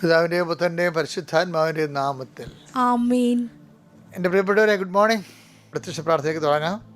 പിതാവിന്റെയും പുത്രന്റെയും പരിശുദ്ധാത്മാവിന്റെയും നാമത്തിൽ. എന്റെ പ്രിയപ്പെട്ടവരെ ഗുഡ് മോർണിംഗ്. പ്രത്യക്ഷ പ്രാർത്ഥനയ്ക്ക് തുടങ്ങാം.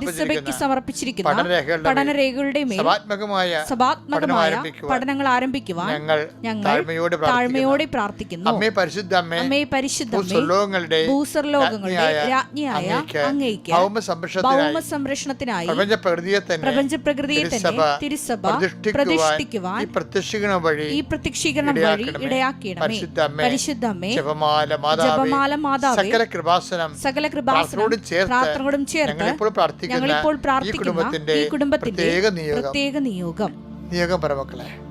തിരുസഭയ്ക്ക് സമർപ്പിച്ചിരിക്കുന്ന പഠനരേഖകളുടെ മേൽ സഭാത്മകമായ പഠനം പഠനങ്ങൾ ആരംഭിക്കുവാൻ ഞങ്ങൾ താഴ്മയോടെ പ്രാർത്ഥിക്കുന്നു. അമ്മേ പരിശുദ്ധ അമ്മേ പരിശുദ്ധ ഭൂസ്വർലോകങ്ങളുടെ ഭൂസർലോകങ്ങളുടെ രാജ്ഞിയായ അങ്ങേക്ക് ഭൗമ സംരക്ഷണത്തിനായി പ്രപഞ്ച പ്രകൃതിയെ തന്നെ പ്രപഞ്ച പ്രകൃതിയെ തന്നെ തിരുസഭ പ്രതിഷ്ഠിക്കുവാൻ ഈ പ്രത്യക്ഷീകരണം വഴി ഈ പ്രത്യക്ഷീകരണം വഴി. ഇടയാക്കിയിടമേ പരിശുദ്ധ അമ്മേ, ജപമാല മാതാവേ ജപമാല മാതാവേ സകല കൃപാസനം സകല കൃപാസനം പ്രാർത്ഥനയോടും ചേർത്ത് പ്രാർത്ഥനയോടും ചേർത്ത് ഞങ്ങളിപ്പോൾ പ്രാർത്ഥിക്കുന്ന ഞങ്ങളിപ്പോൾ പ്രാർത്ഥിക്കുന്ന ഈ കുടുംബത്തിന്റെ പ്രത്യേക നിയോഗം. നിയോഗം. നിയോഗം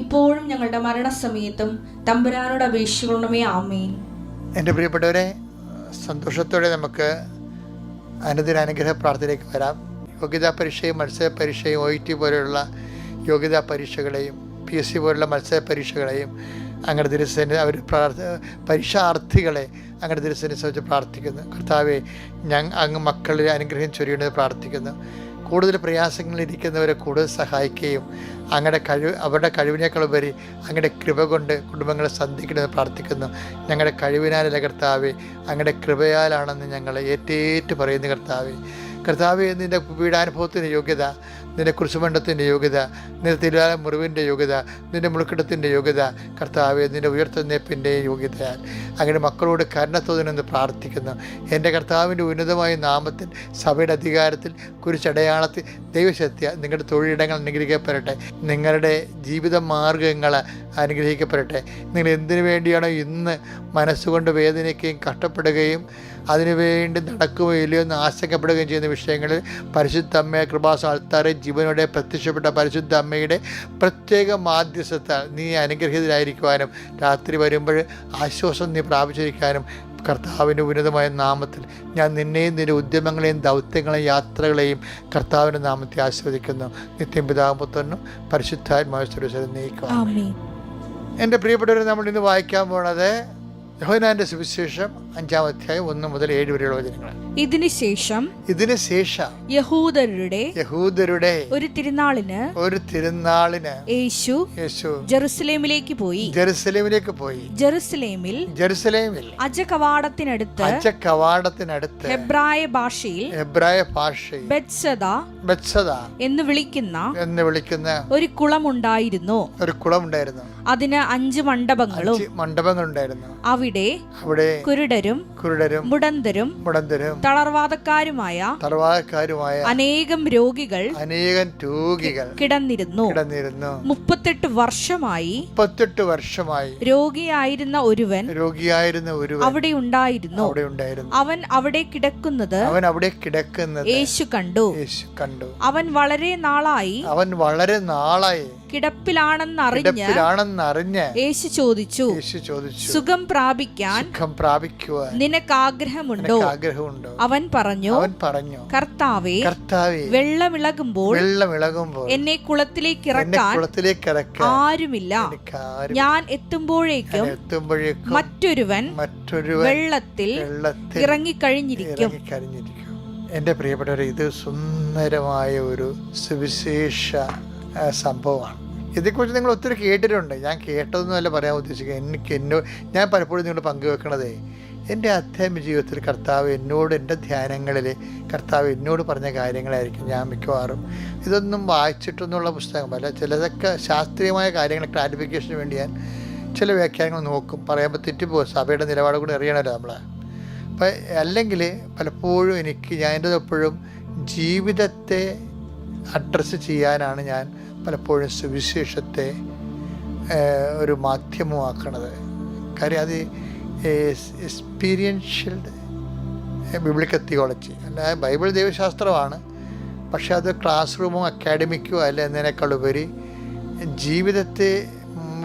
ഇപ്പോഴും ഞങ്ങളുടെ മരണസമയത്തും തമ്പുരാനോട് അപേക്ഷിക്കണമേ ആമേൻ. എന്റെ പ്രിയപ്പെട്ടവരെ സന്തോഷത്തോടെ നമുക്ക് അനുദിന അനുഗ്രഹ പ്രാർത്ഥനയിലേക്ക് വരാം. യോഗ്യതാ പരീക്ഷയും മത്സര പരീക്ഷയും ഒ ടി പോലെയുള്ള യോഗ്യതാ പരീക്ഷകളെയും പി എസ് സി പോലുള്ള മത്സര പരീക്ഷകളെയും അങ്ങനെ ദിവസത്തിന് അവർ പ്രാർത്ഥ പരീക്ഷാർത്ഥികളെ അങ്ങനെ ദിവസത്തിനെ സംബന്ധിച്ച് പ്രാർത്ഥിക്കുന്നു. കർത്താവെ ഞങ്ങൾ അങ്ങ് മക്കളിൽ അനുഗ്രഹം ചൊരിയണമെന്ന് പ്രാർത്ഥിക്കുന്നു. കൂടുതൽ പ്രയാസങ്ങളിലിരിക്കുന്നവരെ കൂടുതൽ സഹായിക്കുകയും അങ്ങയുടെ കഴിവ് അവരുടെ കഴിവിനേക്കാൾ ഉപരി അങ്ങയുടെ കൃപ കൊണ്ട് കുടുംബങ്ങളെ സന്ധിക്കണമെന്ന് പ്രാർത്ഥിക്കുന്നു. ഞങ്ങളുടെ കഴിവിനാലല്ല കർത്താവെ? അങ്ങയുടെ കൃപയാലാണെന്ന് ഞങ്ങൾ ഏറ്റേറ്റ് പറയുന്നു കർത്താവെ. കർത്താവെ നിന്റെ വീടാനുഭവത്തിന് യോഗ്യത നിന്റെ കുരിശുമണ്ഡത്തിന്റെ യോഗ്യത നിന്റെ തിരുവാല മുറിവിന്റെ യോഗ്യത നിന്റെ മുളുക്കിടത്തിന്റെ യോഗ്യത കർത്താവെ നിന്റെ ഉയർത്തെന്നേപ്പിന്റെ യോഗ്യതയാൽ അങ്ങനെ മക്കളോട് കരുണത്തോതിനെന്ന് പ്രാർത്ഥിക്കുന്നു. എന്റെ കർത്താവിന്റെ ഉന്നതമായ നാമത്തിൽ സഭയുടെ അധികാരത്തിൽ കുരിശടയാളത്തിൽ ദൈവശക്തി നിങ്ങളുടെ തൊഴിലിടങ്ങൾ അനുഗ്രഹിക്കപ്പെടട്ടെ. നിങ്ങളുടെ ജീവിത മാർഗങ്ങൾ അനുഗ്രഹിക്കപ്പെടട്ടെ. നിങ്ങൾ എന്തിനു വേണ്ടിയാണോ ഇന്ന് മനസ്സുകൊണ്ട് വേദനിക്കുകയും കഷ്ടപ്പെടുകയും അതിനുവേണ്ടി നടക്കുമോ ഇല്ലയോ എന്ന് ആശങ്കപ്പെടുകയും ചെയ്യുന്ന വിഷയങ്ങളിൽ പരിശുദ്ധ അമ്മയെ കൃപാസ ആൾത്താറെ ജീവനോടെ പ്രത്യക്ഷപ്പെട്ട പരിശുദ്ധ അമ്മയുടെ പ്രത്യേക മാധ്യസ്ഥത്താൽ നീ അനുഗ്രഹീതരായിരിക്കുവാനും രാത്രി വരുമ്പോൾ ആശ്വാസം നീ പ്രാപിച്ചിരിക്കാനും കർത്താവിന്റെ ഉന്നതമായ നാമത്തിൽ ഞാൻ നിന്നെയും നിന്റെ ഉദ്യമങ്ങളെയും ദൗത്യങ്ങളെയും യാത്രകളെയും കർത്താവിന്റെ നാമത്തെ ആസ്വദിക്കുന്നു നിത്യം പിതാപുത്രനും പരിശുദ്ധാത്മാവിശ്വരം നീക്കുക എന്റെ പ്രിയപ്പെട്ടവരെ നമ്മൾ ഇന്ന് വായിക്കാൻ പോണത് യോഹനാന്റെ സുവിശേഷം അഞ്ചാം അധ്യായം ഒന്ന് മുതൽ ഏഴ് വരെയുള്ള വചനങ്ങൾ. ഇതിനുശേഷം യഹൂദരുടെ യഹൂദരുടെ ഒരു തിരുനാളിന് ഒരു തിരുനാളിന് യേശു യേശു ജെറുസലേമിലേക്ക് പോയി. ജെറുസലേമിലേക്ക് പോയി. ജെറുസലേമിൽ ജെറുസലേമിൽ അജകവാടത്തിനടുത്ത് അജകവാടത്തിനടുത്ത് ഹെബ്രായ ഭാഷയിൽ എബ്രായ ഭാഷയിൽ ബെത്സദ ബെത്സദ എന്ന് വിളിക്കുന്ന എന്ന് വിളിക്കുന്ന ഒരു കുളമുണ്ടായിരുന്നു. ഒരു കുളമുണ്ടായിരുന്നു. അതിന് അഞ്ച് മണ്ഡപങ്ങളും അഞ്ച് മണ്ഡപങ്ങളുണ്ടായിരുന്നു. അവിടെ അവിടെ കുരുടരും കുരുടരും മുടന്തരും മുടന്തരും തളർവാദക്കാരുമായ തളർവാദക്കാരുമായ അനേകം രോഗികൾ അനേകം രോഗികൾ കിടന്നിരുന്നു. കിടന്നിരുന്നു. മുപ്പത്തെട്ട് വർഷമായി മുപ്പത്തെട്ട് വർഷമായി രോഗിയായിരുന്ന ഒരുവൻ രോഗിയായിരുന്ന ഒരുവൻ അവിടെ ഉണ്ടായിരുന്നു. അവിടെ ഉണ്ടായിരുന്നു. അവൻ അവിടെ കിടക്കുന്നത് അവൻ അവിടെ കിടക്കുന്നത് യേശു കണ്ടു. യേശു കണ്ടു. അവൻ വളരെ നാളായി അവൻ വളരെ നാളായി കിടപ്പിലാണെന്നറിഞ്ഞ് യേശു ചോദിച്ചു യേശു ചോദിച്ചു സുഖം പ്രാപിക്കാൻ സുഖം പ്രാപിക്കുവാൻ നിനക്ക് ആഗ്രഹമുണ്ടോ ആഗ്രഹമുണ്ടോ അവൻ പറഞ്ഞു അവൻ പറഞ്ഞു കർത്താവേ കർത്താവേ വെള്ളമിളകുമ്പോൾ വെള്ളമിളകുമ്പോൾ എന്നെ കുളത്തിലേക്ക് ഇറക്കാൻ കുളത്തിലേക്ക് ഇറക്കാൻ ആരുമില്ല. ഞാൻ എത്തുമ്പോഴേക്കും എത്തുമ്പോഴേക്കും മറ്റൊരുവൻ മറ്റൊരുവൻ വെള്ളത്തിൽ വെള്ളത്തിൽ ഇറങ്ങിക്കഴിഞ്ഞിരിക്കും. ഇറങ്ങിക്കഴിഞ്ഞിരിക്കും. എന്റെ പ്രിയപ്പെട്ടവരെ ഇത് സുന്ദരമായ ഒരു സുവിശേഷ സംഭവമാണ്. ഇതേക്കുറിച്ച് നിങ്ങൾ ഒത്തിരി കേട്ടിട്ടുണ്ട്. ഞാൻ കേട്ടതൊന്നുമല്ല പറയാൻ ഉദ്ദേശിക്കുക എനിക്ക് എന്നോ ഞാൻ പലപ്പോഴും നിങ്ങൾ പങ്കുവെക്കണതേ എന്റെ അധ്യാത്മ ജീവിതത്തിൽ കർത്താവ് എന്നോട് എന്റെ ധ്യാനങ്ങളിൽ കർത്താവ് എന്നോട് പറഞ്ഞ കാര്യങ്ങളായിരിക്കും ഞാൻ മിക്കവാറും. ഇതൊന്നും വായിച്ചിട്ടൊന്നുള്ള പുസ്തകമല്ല ചിലതൊക്കെ ശാസ്ത്രീയമായ കാര്യങ്ങൾ ക്ലാരിഫിക്കേഷന് വേണ്ടി ഞാൻ ചില വ്യാഖ്യാനങ്ങൾ നോക്കും. പറയുമ്പോൾ തെറ്റിപ്പോകും. സഭയുടെ നിലപാട് കൂടി അറിയണമല്ലോ നമ്മൾ. അപ്പം അല്ലെങ്കിൽ പലപ്പോഴും എനിക്ക് ഞാൻ എന്റെ എപ്പോഴും ജീവിതത്തെ അഡ്രസ്സ് ചെയ്യാനാണ് ഞാൻ പലപ്പോഴും സുവിശേഷത്തെ ഒരു മാധ്യമമാക്കണത്. കാര്യം അത് എക്സ്പീരിയൻഷ്യൽ ബിബ്ലിക്കൽ തിയോളജി. അല്ല ബൈബിൾ ദൈവശാസ്ത്രമാണ്. പക്ഷേ അത് ക്ലാസ് റൂമോ അക്കാഡമിക്കോ അല്ല എന്നതിനേക്കാൾ ഉപരി ജീവിതത്തെ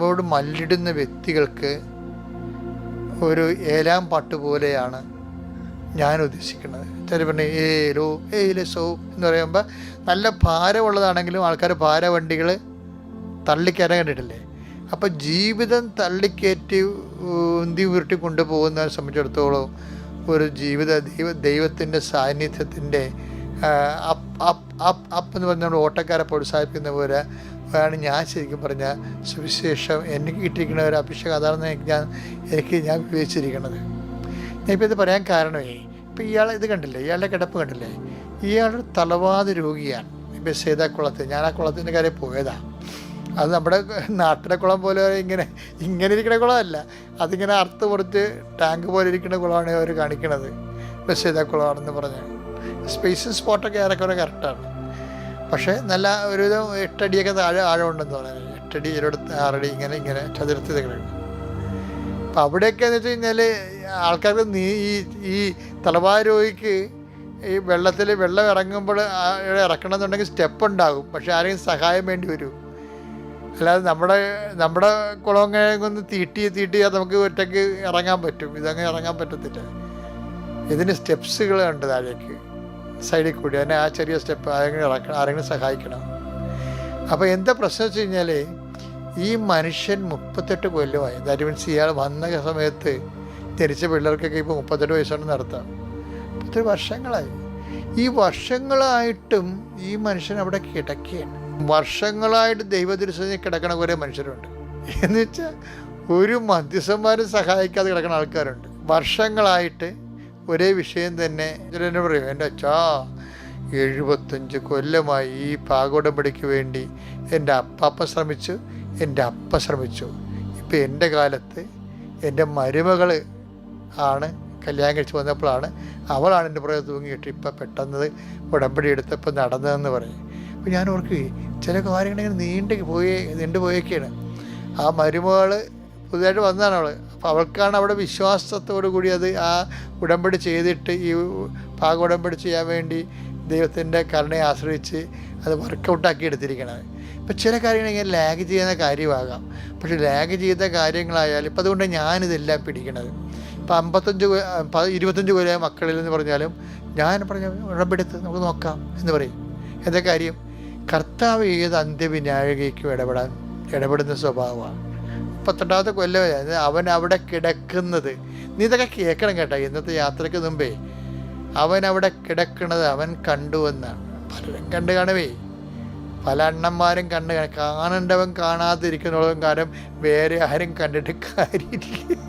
ോട് മല്ലിടുന്ന വ്യക്തികൾക്ക് ഒരു ഏലാം പാട്ട് പോലെയാണ് ഞാൻ ഉദ്ദേശിക്കുന്നത്. ചില പറഞ്ഞ ഏലോ ഏലസോ എന്ന് പറയുമ്പോൾ നല്ല ഭാരമുള്ളതാണെങ്കിലും ആൾക്കാർ ഭാരവണ്ടികൾ തള്ളിക്കയറാൻ കണ്ടിട്ടില്ലേ? അപ്പോൾ ജീവിതം തള്ളിക്കയറ്റി ഉന്തി ഉരുട്ടി കൊണ്ടുപോകുന്നതിനെ സംബന്ധിച്ചിടത്തോളം ഒരു ജീവിത ദൈവ ദൈവത്തിന്റെ സാന്നിധ്യത്തിന്റെ അപ്പ് അപ്പ് അപ്പ് അപ്പ് എന്ന് പറഞ്ഞ നമ്മൾ ഓട്ടക്കാരെ പ്രോത്സാഹിപ്പിക്കുന്ന പോലെ ആണ് ഞാൻ ശരിക്കും പറഞ്ഞ സുവിശേഷം എനിക്ക് കിട്ടിയിരിക്കുന്ന ഒരു അഭിഷേകം. അതാണെന്ന് എനിക്ക് ഞാൻ എനിക്ക് ഞാൻ വിവേചിച്ചിരിക്കുന്നത്. ഞാനിപ്പോൾ ഇത് പറയാൻ കാരണമേ ഇപ്പം ഇയാൾ ഇത് കണ്ടില്ലേ? ഇയാളുടെ കിടപ്പ് കണ്ടില്ലേ? ഇയാൾ തലവാദ രോഗിയാണ്. ബസ് കുളത്തിൽ. ഞാൻ ആ കുളത്തിന്റെ കാര്യം പോയതാ. അത് നമ്മുടെ നാട്ടിലെ കുളം പോലെ ഇങ്ങനെ ഇങ്ങനെ ഇരിക്കുന്ന കുളമല്ല. അതിങ്ങനെ അറുത്ത് കുറച്ച് ടാങ്ക് പോലെ ഇരിക്കുന്ന കുളമാണ് അവർ കാണിക്കണത്. ബസ് കുളമാണെന്ന് പറഞ്ഞ്. സ്പേസും സ്പോട്ടൊക്കെ ഏറെക്കുറെ കറക്റ്റാണ് പക്ഷേ നല്ല ഒരുവിധം എട്ടടിയൊക്കെ താഴെ ആഴമുണ്ടെന്ന് പറയുന്നത് എട്ടടി ഇരുപത്തി ആറടി ഇങ്ങനെ ഇങ്ങനെ ചതുരത്തിൽ കിടക്കും അപ്പം അവിടെയൊക്കെ എന്ന് വെച്ച് കഴിഞ്ഞാൽ ആൾക്കാർക്ക് നീ ഈ ഈ തലവാരോഗിക്ക് ഈ വെള്ളത്തിൽ വെള്ളം ഇറങ്ങുമ്പോൾ ഇറക്കണമെന്നുണ്ടെങ്കിൽ സ്റ്റെപ്പ് ഉണ്ടാകും. പക്ഷെ ആരെങ്കിലും സഹായം വേണ്ടി വരും. അല്ലാതെ നമ്മുടെ നമ്മുടെ കുളങ്ങൊന്ന് തീട്ടി തീട്ടിയാൽ നമുക്ക് ഒറ്റയ്ക്ക് ഇറങ്ങാൻ പറ്റും. ഇതങ്ങനെ ഇറങ്ങാൻ പറ്റത്തില്ല. ഇതിന് സ്റ്റെപ്സുകൾ ഉണ്ട് താഴേക്ക് സൈഡിൽ കൂടി. അതിനെ ആ ചെറിയ സ്റ്റെപ്പ് ആരെങ്കിലും ഇറക്കണം ആരെങ്കിലും സഹായിക്കണം. അപ്പോൾ എന്താ പ്രശ്നം വെച്ച് കഴിഞ്ഞാൽ ഈ മനുഷ്യൻ മുപ്പത്തെട്ട് കൊല്ലമായി. ദാറ്റ് മീൻസ് ഇയാൾ വന്ന സമയത്ത് ജനിച്ച പിള്ളേർക്കൊക്കെ ഇപ്പോൾ മുപ്പത്തെട്ട് വയസ്സാണ് നടത്താം. മുപ്പത്തെട്ട് വർഷങ്ങളായി. ഈ വർഷങ്ങളായിട്ടും ഈ മനുഷ്യൻ അവിടെ കിടക്കുകയാണ്. വർഷങ്ങളായിട്ട് ദൈവദൃശ്യം കിടക്കണ കുറേ മനുഷ്യരുണ്ട്. എന്ന് വെച്ചാൽ ഒരു മധ്യസ്ഥന്മാരും സഹായിക്കാതെ കിടക്കുന്ന ആൾക്കാരുണ്ട്. വർഷങ്ങളായിട്ട് ഒരേ വിഷയം തന്നെ. എന്നെ പറയും എന്റെ അച്ഛാ എഴുപത്തഞ്ച് കൊല്ലമായി ഈ പാകോടമ്പടിക്ക് വേണ്ടി എന്റെ അപ്പാപ്പ ശ്രമിച്ചു എന്റെ അപ്പ ശ്രമിച്ചു. ഇപ്പം എന്റെ കാലത്ത് എന്റെ മരുമകൾ ആണ് കല്യാണം കഴിച്ച് വന്നപ്പോഴാണ് അവളാണ് എന്റെ പുറകെ തൂങ്ങിയിട്ട് ഇപ്പം പെട്ടെന്ന് ഉടമ്പടി എടുത്തപ്പോൾ നടന്നതെന്ന് പറയും. അപ്പോൾ ഞാൻ ഓർക്കുകയെ ചില കാര്യങ്ങളിങ്ങനെ നീണ്ടു പോയി നീണ്ടു പോയൊക്കെയാണ് ആ മരുമകൾ പുതുതായിട്ട് വന്നതാണ് അവൾ അപ്പോൾ അവൾക്കാണ് അവിടെ വിശ്വാസത്തോടു കൂടി അത് ആ ഉടമ്പടി ചെയ്തിട്ട് ഈ പാക ഉടമ്പടി ചെയ്യാൻ വേണ്ടി ദൈവത്തിന്റെ കരുണയെ ആശ്രയിച്ച് അത് വർക്കൗട്ടാക്കി എടുത്തിരിക്കണത്. ഇപ്പം ചില കാര്യങ്ങൾ ഇങ്ങനെ ലാഗ് ചെയ്യുന്ന കാര്യമാകാം. പക്ഷെ ലാഗ് ചെയ്ത കാര്യങ്ങളായാലും ഇപ്പം അതുകൊണ്ട് ഞാനിതെല്ലാം പിടിക്കണത്. ഇപ്പം അമ്പത്തഞ്ച് ഇരുപത്തഞ്ച് കൊല്ലം മക്കളിൽ എന്ന് പറഞ്ഞാലും ഞാൻ പറഞ്ഞ ഉടമ്പെടുത്ത് നമുക്ക് നോക്കാം എന്ന് പറയും. എന്താ കാര്യം? കർത്താവ് ഏത് അന്ത്യവിനാഴികയ്ക്കും ഇടപെടാൻ ഇടപെടുന്ന സ്വഭാവമാണ്. പത്തൊണ്ടാമത്തെ കൊല്ലം അവൻ അവിടെ കിടക്കുന്നത്. നീ ഇതൊക്കെ കേൾക്കണം കേട്ടോ. ഇന്നത്തെ യാത്രയ്ക്ക് മുമ്പേ അവൻ അവിടെ കിടക്കുന്നത് അവൻ കണ്ടുവെന്നാണ് പലരും കണ്ടു കാണുവേ. പല അണ്ണന്മാരും കണ്ട് കാണും. കാണേണ്ടവൻ കാണാതിരിക്കുന്നവൻ കാരണം വേറെ ആരും കണ്ടിട്ട് കാര്യമില്ല.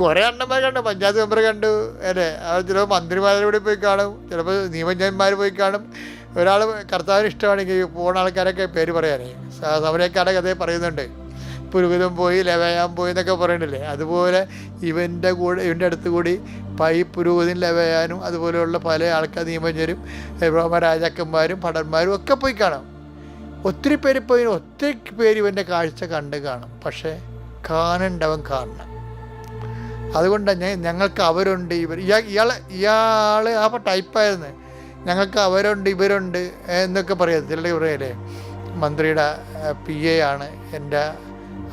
കുറേ അണ്ണന്മാർ കണ്ടു പഞ്ചായത്ത് മെമ്പർ കണ്ടു അല്ലേ? അവർ ചിലപ്പോൾ മന്ത്രിമാരുടെ പോയി കാണും ചിലപ്പോൾ നിയമജ്ഞന്മാർ പോയി കാണും. ഒരാൾ കർത്താവിന് ഇഷ്ടമാണെങ്കിൽ പോകുന്ന ആൾക്കാരൊക്കെ പേര് പറയാനേ. സമരക്കാരുടെ കഥയെ പറയുന്നുണ്ട്. പുരുവിതം പോയി ലവയാൻ പോയി എന്നൊക്കെ പറയണില്ലേ? അതുപോലെ ഇവന്റെ കൂടെ ഇവന്റെ അടുത്ത് കൂടി പൈ പുരോഗതിൻ ലവയാനും അതുപോലെയുള്ള പല ആൾക്കാർ നിയമജ്ഞരും റോമ രാജാക്കന്മാരും ഭടന്മാരും ഒക്കെ പോയി കാണാം. ഒത്തിരി പേര് പോയി ഒത്തിരി പേര് ഇവന്റെ കാഴ്ച കണ്ട് കാണും. പക്ഷേ കാണണ്ടവൻ കാണണം. അതുകൊണ്ടാണ് ഞാൻ ഞങ്ങൾക്ക് അവരുണ്ട് ഇവർ ഇയാൾ ഇയാളെ ഇയാൾ ആ ടൈപ്പായിരുന്നു. ഞങ്ങൾക്ക് അവരുണ്ട് ഇവരുണ്ട് എന്നൊക്കെ പറയാം. ചിലർ പറയല്ലേ മന്ത്രിയുടെ പി എ ആണ് എന്റെ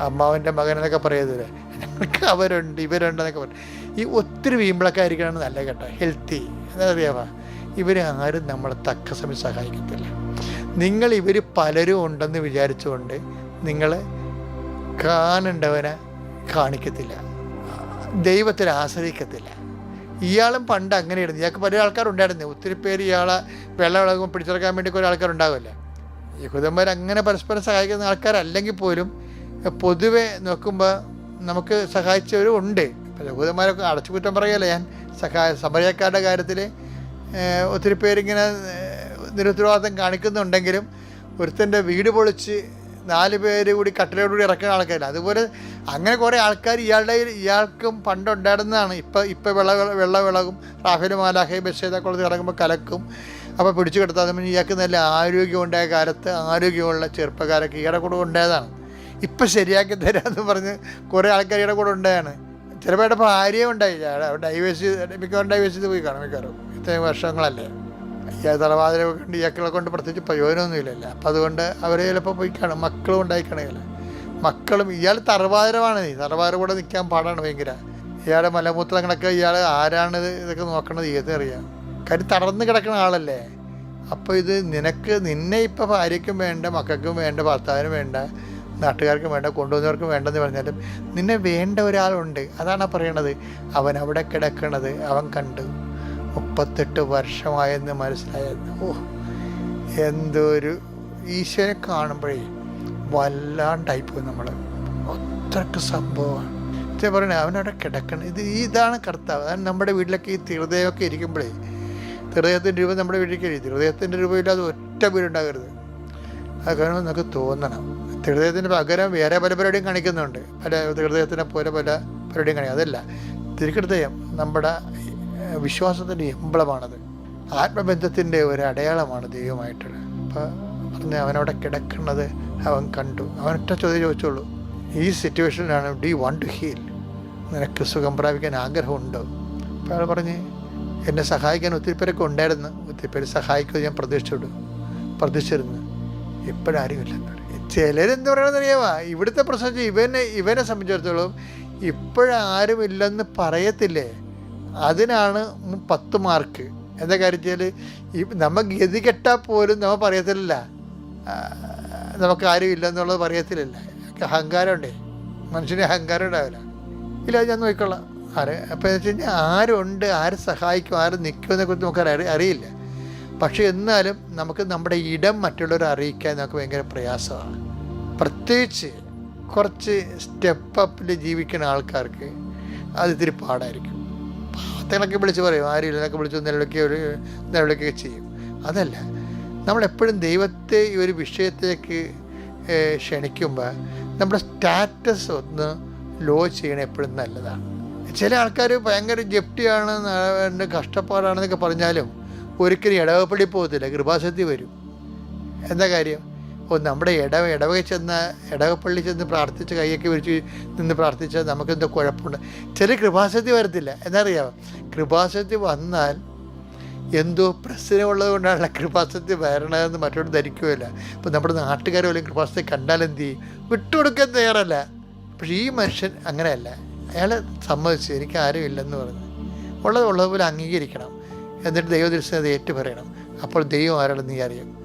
അമ്മാവന്റെ മകൻ എന്നൊക്കെ പറയത്തില്ലേ ഞങ്ങൾക്ക് അവരുണ്ട് ഇവരുണ്ട് എന്നൊക്കെ പറയും ഈ ഒത്തിരി വീമ്പിളൊക്കെ ആയിരിക്കണം നല്ല കേട്ടോ. ഹെൽത്തി. എന്താ അറിയാമോ ഇവർ ആരും നമ്മളെ തക്ക സമയം സഹായിക്കത്തില്ല. നിങ്ങൾ ഇവർ പലരും ഉണ്ടെന്ന് വിചാരിച്ചുകൊണ്ട് നിങ്ങൾ കാണേണ്ടവനെ കാണിക്കത്തില്ല. ദൈവത്തിൽ ആശ്രയിക്കത്തില്ല. ഇയാളും പണ്ട് അങ്ങനെയായിരുന്നു. ഇയാൾക്ക് പല ആൾക്കാരുണ്ടായിരുന്നു. ഒത്തിരി പേര് ഇയാളെ വെള്ളം ഇളകുമ്പോൾ പിടിച്ചെടുക്കാൻ വേണ്ടി കുറേ ആൾക്കാരുണ്ടാവില്ലേ? യഹൂദന്മാർ അങ്ങനെ പരസ്പരം സഹായിക്കുന്ന ആൾക്കാരല്ലെങ്കിൽ പോലും പൊതുവെ നോക്കുമ്പോൾ നമുക്ക് സഹായിച്ചവരും ഉണ്ട്. യഹൂദന്മാരൊക്കെ അടച്ചു കുറ്റം പറയല്ലേ ഞാൻ? സഹായ സമരക്കാരുടെ കാര്യത്തിൽ ഒത്തിരി പേരിങ്ങനെ നിരുത്തരവാദിത്തം കാണിക്കുന്നുണ്ടെങ്കിലും ഒരുത്തന്റെ വീട് പൊളിച്ച് നാല് പേര് കൂടി കട്ടിലോടുകൂടി ഇറക്കുന്ന ആൾക്കാരില്ല. അതുപോലെ അങ്ങനെ കുറേ ആൾക്കാർ ഇയാളുടെ ഇയാൾക്കും പണ്ടുണ്ടായിരുന്നതാണ് ഇപ്പം ഇപ്പം വെള്ള വെള്ള വിളകും റാഫേൽ മാലാഹെ ബഷേദ കുളത്ത് ഇറങ്ങുമ്പോൾ കലക്കും. അപ്പോൾ പിടിച്ചു കിടത്താതെ പിന്നെ ഇയാൾക്ക് നല്ല ആരോഗ്യം ഉണ്ടായ കാലത്ത് ആരോഗ്യമുള്ള ചെറുപ്പക്കാരൊക്കെ ഇയാളുടെ കൂടെ ഉണ്ടായതാണ്. ഇപ്പം ശരിയാക്കി തരാമെന്ന് പറഞ്ഞ് കുറേ ആൾക്കാർ ഇയാളുടെ കൂടെ ഉണ്ടായാണ്. ചിലപ്പോൾ ഇവിടെ ഭാര്യയും ഉണ്ടായി ഡൈവേഴ്സ് മിക്കവാറും ഡൈവേഴ്സ് ചെയ്ത് പോയി കാണും മിക്കവാറും. ഇത്രയും വർഷങ്ങളല്ലേ? തലവാതിര കൊണ്ട് ഇയാക്കളെ കൊണ്ട് പ്രത്യേകിച്ച് പ്രയോജനമൊന്നുമില്ലല്ലോ. അപ്പം അതുകൊണ്ട് അവർ ചിലപ്പോൾ പോയി കാണും. മക്കളും ഉണ്ടായിക്കണേല. മക്കളും ഇയാൾ തറവാതിരമാണ് നീ തറവാതിര കൂടെ നിൽക്കാൻ പാടാണ് ഭയങ്കര. ഇയാളെ മലമൂത്രങ്ങളൊക്കെ ഇയാൾ ആരാണ് ഇതൊക്കെ നോക്കണത് ഏതറിയാം കാര്യം തടർന്ന് കിടക്കുന്ന ആളല്ലേ. അപ്പോൾ ഇത് നിനക്ക് നിന്നെ ഇപ്പോൾ ഭാര്യയ്ക്കും വേണ്ട മക്കൾക്കും വേണ്ട ഭർത്താവിനും വേണ്ട നാട്ടുകാർക്കും വേണ്ട കൊണ്ടുവന്നവർക്കും വേണ്ടെന്ന് പറഞ്ഞാലും നിന്നെ വേണ്ട ഒരാളുണ്ട്. അതാണ് പറയണത്. അവൻ അവിടെ കിടക്കണത് അവൻ കണ്ടു. മുപ്പത്തെട്ട് വർഷമായെന്ന് മനസ്സിലായത് ഓ എന്തൊരു ഈശ്വരനെ കാണുമ്പോഴേ വല്ലാണ്ടായിപ്പോയി നമ്മൾ അത്രയ്ക്ക് സംഭവമാണ്. ഇത് പറയണേ അവനവിടെ കിടക്കണം. ഇത് ഇതാണ് കർത്താവ്. അതാണ് നമ്മുടെ വീട്ടിലൊക്കെ ഈ തിരുദയമൊക്കെ ഇരിക്കുമ്പോഴേ തിരുദയത്തിന്റെ രൂപം നമ്മുടെ വീട്ടിലേക്ക് എഴുതി രൂപമില്ലാതെ രൂപയില്ലാതെ ഒറ്റ വീടുണ്ടാകരുത്. അത് കാണുമ്പോൾ നമുക്ക് തോന്നണം. ഹൃദയത്തിന് പകരം വേറെ പല പരിപാടിയും കാണിക്കുന്നുണ്ട്. പല തിരുദയത്തിനെ പോലെ പല പരിപാടിയും കാണിക്കും. അതല്ല തിരുഹൃദയം നമ്മുടെ വിശ്വാസത്തിന്റെ എമ്പളമാണത്. ആത്മബന്ധത്തിന്റെ ഒരു അടയാളമാണ് ദൈവമായിട്ടുള്ളത്. അപ്പോൾ പറഞ്ഞ് അവനവിടെ കിടക്കുന്നത് അവൻ കണ്ടു. അവനൊറ്റ ചോദ്യം ചോദിച്ചോളൂ ഈ സിറ്റുവേഷനിലാണ് ഡി വൺ ടു ഹീൽ? നിനക്ക് സുഖം പ്രാപിക്കാൻ ആഗ്രഹമുണ്ടോ? അപ്പോൾ അയാൾ പറഞ്ഞ് എന്നെ സഹായിക്കാൻ ഒത്തിരി പേരൊക്കെ ഉണ്ടായിരുന്നു. ഒത്തിരി പേര് സഹായിക്കുമെന്ന് ഞാൻ പ്രതീക്ഷിച്ചിട്ടു പ്രതീക്ഷിച്ചിരുന്നു. ഇപ്പോഴാരും ഇല്ലെന്ന് പറയും ചിലരെന്ത് പറയണമെന്ന് അറിയാമോ? ഇവിടുത്തെ പ്രശ്നം ഇവനെ ഇവനെ സംബന്ധിച്ചിടത്തോളം ഇപ്പോഴാരും ഇല്ലെന്ന് പറയത്തില്ലേ? അതിനാണ് പത്ത് മാർക്ക്. എന്താ കാര്യത്തിൽ ഈ നമ്മ ഗതി കെട്ടാൽ പോലും നമ്മൾ പറയത്തില്ല. നമുക്ക് ആരും ഇല്ലെന്നുള്ളത് പറയത്തില്ല. അഹങ്കാരമുണ്ടേ. മനുഷ്യന് അഹങ്കാരം ഉണ്ടാവില്ല. ഇല്ല ഞാൻ നോക്കിക്കൊള്ളാം ആര് അപ്പോൾ എന്ന് വെച്ച് കഴിഞ്ഞാൽ ആരുണ്ട് ആര് സഹായിക്കും ആര് നിൽക്കുമെന്നെ കുറിച്ച് നമുക്ക് അറി അറിയില്ല. പക്ഷേ എന്നാലും നമുക്ക് നമ്മുടെ ഇടം മറ്റുള്ളവരെ അറിയിക്കാൻ നമുക്ക് ഭയങ്കര പ്രയാസമാണ്. പ്രത്യേകിച്ച് കുറച്ച് സ്റ്റെപ്പ് അപ്പിൽ ജീവിക്കുന്ന ആൾക്കാർക്ക് അത് ഇത്തിരി പാടായിരിക്കും. പാവത്തങ്ങളൊക്കെ വിളിച്ച് പറയും. ആരും ഇതിനൊക്കെ വിളിച്ച് നിലവിളിക്കുക ഒരു നിലവിളിക്കുകയൊക്കെ ചെയ്യും. അതല്ല നമ്മളെപ്പോഴും ദൈവത്തെ ഈ ഒരു വിഷയത്തേക്ക് ക്ഷണിക്കുമ്പോൾ നമ്മുടെ സ്റ്റാറ്റസ് ഒന്ന് ലോ ചെയ്യണ എപ്പോഴും നല്ലതാണ്. ചില ആൾക്കാർ ഭയങ്കര ജപ്തിയാണ് കഷ്ടപ്പാടാണെന്നൊക്കെ പറഞ്ഞാലും ഒരിക്കലും ഇടവപ്പള്ളി പോകത്തില്ല. കൃപാസക്തി വരും. എന്താ കാര്യം? ഓ നമ്മുടെ ഇടവ ഇടവക ചെന്ന് ഇടവപ്പള്ളി ചെന്ന് പ്രാർത്ഥിച്ച് കൈയൊക്കെ വിരിച്ച് നിന്ന് പ്രാർത്ഥിച്ചാൽ നമുക്കെന്തോ കുഴപ്പമുണ്ട്. ചില കൃപാസക്തി വരത്തില്ല. എന്നറിയാമോ കൃപാസക്തി വന്നാൽ എന്തോ പ്രശ്നമുള്ളത് കൊണ്ടാണ് കൃപാസക്തി വരണതെന്ന് മറ്റോട് ധരിക്കുകയില്ല. ഇപ്പം നമ്മുടെ നാട്ടുകാർ പോലും കണ്ടാൽ എന്ത് ചെയ്യും? വിട്ടുകൊടുക്കാൻ തയ്യാറല്ല. പക്ഷേ ഈ മനുഷ്യൻ അങ്ങനെയല്ല. അയാൾ സമ്മതിച്ചു. എനിക്ക് ആരും ഇല്ലെന്ന് പറഞ്ഞു. ഉള്ളത് ഉള്ളതുപോലെ അംഗീകരിക്കണം. എന്നിട്ട് ദൈവദൃശ്യം അത് ഏറ്റു പറയണം. അപ്പോൾ ദൈവം ആരാണെന്ന് നീ അറിയും.